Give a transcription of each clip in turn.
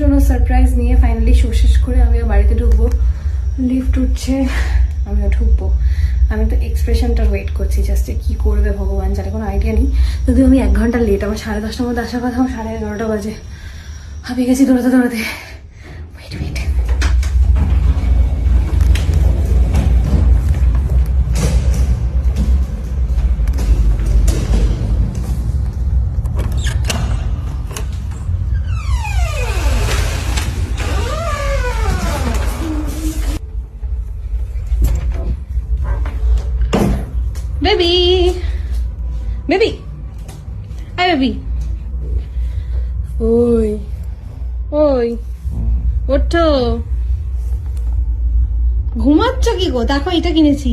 জন্য সারপ্রাইজ নিয়ে finally show শেষ করে আমিও বাড়িতে ঢুকবো। লিফট উঠছে, আমিও ঢুকবো। আমি তো এক্সপ্রেশনটা ওয়েট করছি জাস্ট কি করবে ভগবান জানে, কোনো আইডিয়া নেই। যদিও আমি এক ঘণ্টা লেট আমার সাড়ে দশটার মধ্যে আসার কথা, আমার সাড়ে এগারোটা বাজে। হাঁপিয়ে গেছি দৌড়াতে দৌড়াতে। বেবি বেবি হাই বেবি ওই। ওই। ওঠো। ঘুমাচ্ছ কি গো? দেখো এটা কিনেছি।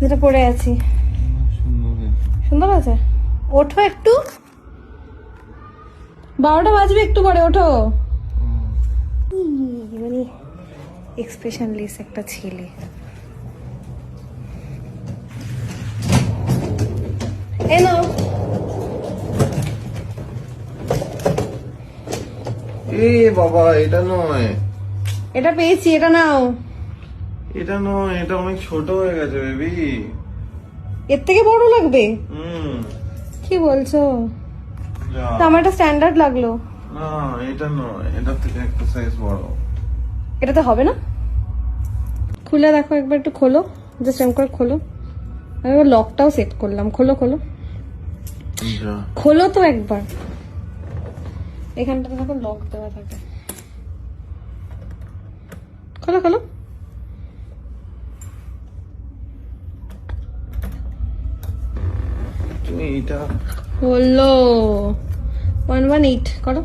যেটা পরে আছি। সুন্দর আছে ওঠো একটু। বারোটা বাজবে একটু পরে ওঠো। মানে এক্সপ্রেশনলেস একটা ছেলে। নাও এ বাবা এটা নয়। এটা পেয়েছি এটা নাও। এটা নয় এটা অনেক ছোট হয়ে গেছে বেবি। এর থেকে বড় লাগবে? হুম। কি বলছো। তা আমার এটা স্ট্যান্ডার্ড লাগল। না এটা নয় এটার থেকে একটা সাইজ বড়। এটাতে হবে না। খুলে দেখো একবার একটু খোলো। জাস্ট এম করে খোলো। আমি লকটাও সেট করলাম। খোলো খোলো। খোলো তো একবার। এখানটাতে দেখো লক দেওয়া থাকে। খোলো খোলো। এটা হলো ওয়ান ওয়ান এইট করো।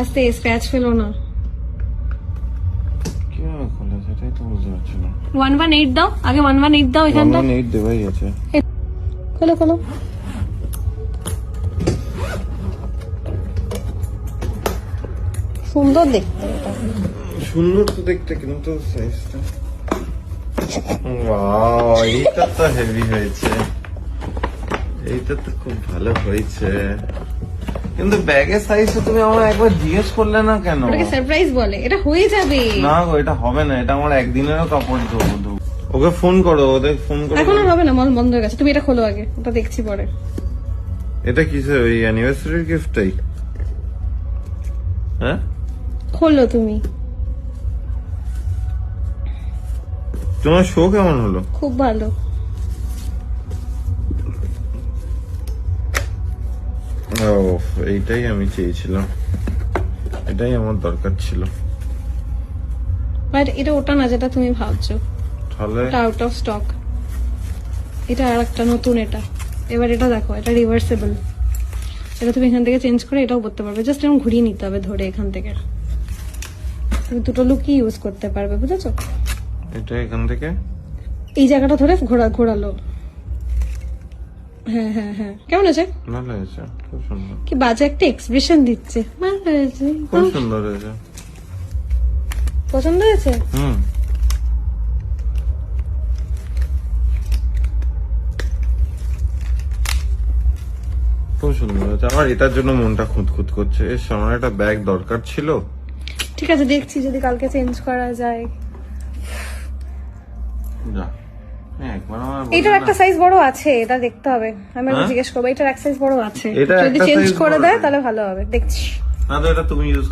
আস্তে স্ক্র্যাচ ফেলো না। ওয়ান ওয়ান এইট দাও আগে ওয়ান ওয়ান এইট দাও এখানটা। ওয়ান এইট দেওয়াই আছে। খোলো খোলো। সুন্দর দেখতে সুন্দর তো দেখতে কিন্তু সাইজটা ওয়াও এইটা তো হেভি হয়েছে। এইটা তো খুব ভালো হয়েছে। কিন্তু ব্যাগের সাইজটা তুমি আমার একবার জিজ্ঞেস করলে না কেন? ওটাকে সারপ্রাইজ বলে। এটা হয়ে যাবে। না গো এটা হবে না। এটা আমার একদিনেরও কাপড় ধোবো। ওকে ফোন করো ওদের ফোন করো। এখন হবে না মল বন্ধ হয়ে গেছে। তুমি এটা খোলো আগে ওটা দেখছি পরে। এটা কিসের ওই অ্যানিভার্সারির গিফটটাই হ্যাঁ? খোলো তুমি। তোমার শো কেমন হলো? খুব ভালো। ও এইটাই আমি চেয়েছিলাম। এটাই আমার দরকার ছিল। বাট এটা ওটা না যেটা তুমি ভাবছ। তাহলে? আউট অফ স্টক এটা আর একটা নতুন এটা। এবার এটা দেখো এটা রিভার্সেবল এটা তুমি এখান থেকে চেঞ্জ করে এটাও করতে পারবে। জাস্ট এরকম ঘুরিয়ে নিতে হবে ধরে এখান থেকে। তুমি দুটো লুকই ইউজ করতে পারবে বুঝেছ? এটা এখান থেকে? এই জায়গাটা ধরে ঘোরা ঘোরালো। হ্যাঁ হ্যাঁ হ্যাঁ। কেমন আছে? ভালো হয়েছে খুব সুন্দর। কি বাজে একটা এক্সপ্রেশন দিচ্ছে। ভালো হয়েছে। খুব সুন্দর হয়েছে। পছন্দ হয়েছে? হুম। খুব সুন্দর হয়েছে। আমার এটার জন্য মনটা খুঁতখুত করছে। এর সময় একটা ব্যাগ দরকার ছিল। ঠিক আছে দেখছি যদি কালকে চেঞ্জ করা যায়। বললি এটার একটা সাইজ বড় আছে এটা দেখতে হবে। আমি হ্যাঁ? জিজ্ঞেস করব এটার এক সাইজ বড় আছে। যদি চেঞ্জ করে দেয় তাহলে ভালো হবে। দেখছি। না তো এটা তুমি ইউজ